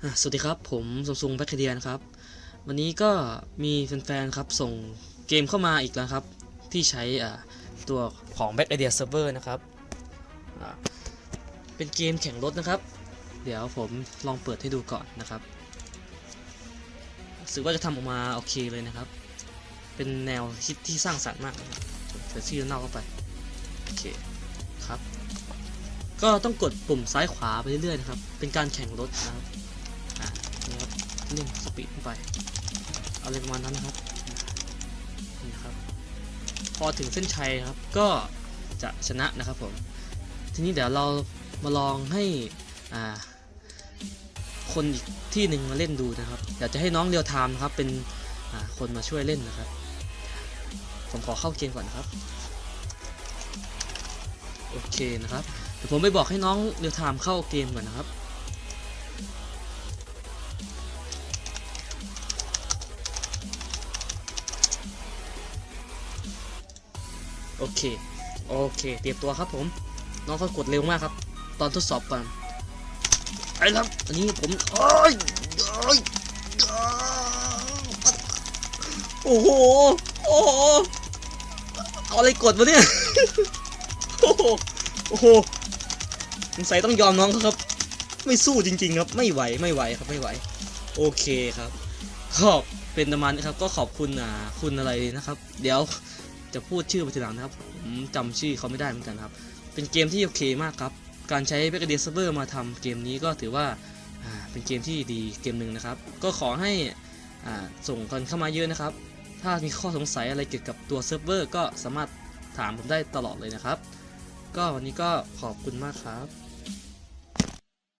สวัสดีครับ ผมสมซุงแบคเดียนครับ วันนี้ก็มีแฟนๆครับส่งเกมเข้ามาอีกแล้วครับ ที่ใช้ตัวของ Back Idea Server นะครับเป็นเกมแข่งรถนะครับ เดี๋ยวผมลองเปิดให้ดูก่อนนะครับรู้สึกว่าจะทำออกมาโอเคเลยนะครับ เป็นแนวคิดที่สร้างสรรค์มากเปิดชื่อเน่าเข้าไปโอเคครับ ก็ต้องกดปุ่มซ้ายขวาไปเรื่อยๆนะครับ เป็นการแข่งรถนะครับ เร่งสปีดขึ้นไปอะไรประมาณนั้นนะครับนี่นะครับ พอถึงเส้นชัยครับก็จะชนะนะครับผม ทีนี้เดี๋ยวเรามาลองให้อ่าคนอีกที่หนึ่งมาเล่นดูนะครับอยากจะให้น้องเรียวไทม์นะครับเป็นคนมาช่วยเล่นนะครับ ผมขอเข้าเกมก่อนนะครับ โอเคนะครับเดี๋ยวผมไปบอกให้น้องเรียวไทม์เข้าเกมก่อนนะครับ โอเค โอเค เตรียมตัวครับผม น้องเขากดเร็วมากครับ ตอนทดสอบก่อน ไอ้ครับ อันนี้ผมโอ้ยโอ้ยโอ้โห โอ้โห เอาอะไรกดวะเนี่ย โอ้โห โอ้โหสงสัยต้องยอมน้องเขาครับ ไม่สู้จริง ๆ ครับ ไม่ไหว ไม่ไหวครับ ไม่ไหว โอเคครับก็เป็นประมาณนี้ครับ ก็ขอบคุณอ่าคุณอะไรนะครับ เดี๋ยว จะพูดชื่อไปทีหลังนะครับผมจำชื่อเขาไม่ได้เหมือนกันครับ เป็นเกมที่โอเคมากครับ การใช้ b a c k d a Server มาทำเกมนี้ก็ถือว่าเป็นเกมที่ดีเกมหนึ่งนะครับ ก็ขอให้ส่งกันเข้ามาเยอะนะครับ ถ้ามีข้อสงสัยอะไรเกี่ยวกับตัวเซิร์ฟเวอร์ก็สามารถถามผมได้ตลอดเลยนะครับ ก็วันนี้ก็ขอบคุณมากครับ